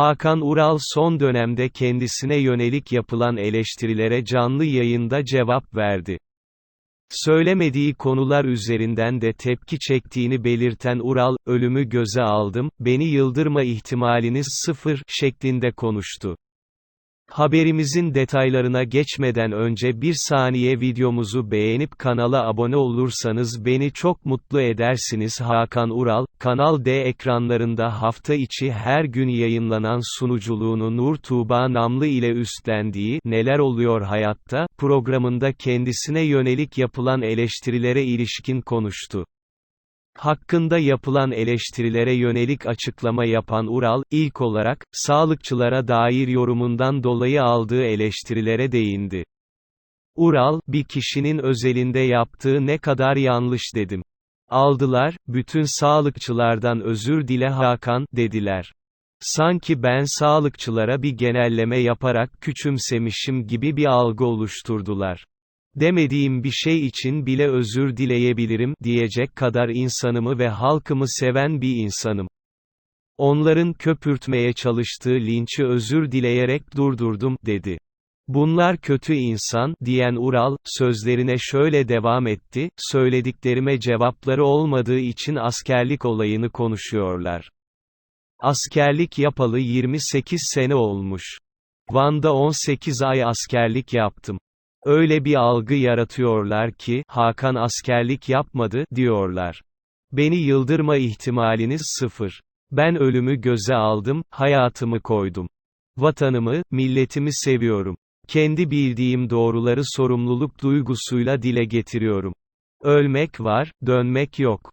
Hakan Ural son dönemde kendisine yönelik yapılan eleştirilere canlı yayında cevap verdi. Söylemediği konular üzerinden de tepki çektiğini belirten Ural, ölümü göze aldım, beni yıldırma ihtimaliniz sıfır, şeklinde konuştu. Haberimizin detaylarına geçmeden önce bir saniye videomuzu beğenip kanala abone olursanız beni çok mutlu edersiniz Hakan Ural, Kanal D ekranlarında hafta içi her gün yayınlanan sunuculuğunu Nur Tuğba Namlı ile üstlendiği Neler Oluyor Hayatta programında kendisine yönelik yapılan eleştirilere ilişkin konuştu. Hakkında yapılan eleştirilere yönelik açıklama yapan Ural, ilk olarak, sağlıkçılara dair yorumundan dolayı aldığı eleştirilere değindi. Ural, bir kişinin özelinde yaptığı ne kadar yanlış dedim. Aldılar, bütün sağlıkçılardan özür dile Hakan, dediler. Sanki ben sağlıkçılara bir genelleme yaparak küçümsemişim gibi bir algı oluşturdular. Demediğim bir şey için bile özür dileyebilirim diyecek kadar insanımı ve halkımı seven bir insanım. Onların köpürtmeye çalıştığı linçi özür dileyerek durdurdum, dedi. Bunlar kötü insan, diyen Ural, sözlerine şöyle devam etti, söylediklerime cevapları olmadığı için askerlik olayını konuşuyorlar. Askerlik yapalı 28 sene olmuş. Van'da 18 ay askerlik yaptım. Öyle bir algı yaratıyorlar ki, Hakan askerlik yapmadı, diyorlar. Beni yıldırma ihtimaliniz sıfır. Ben ölümü göze aldım, hayatımı koydum. Vatanımı, milletimi seviyorum. Kendi bildiğim doğruları sorumluluk duygusuyla dile getiriyorum. Ölmek var, dönmek yok.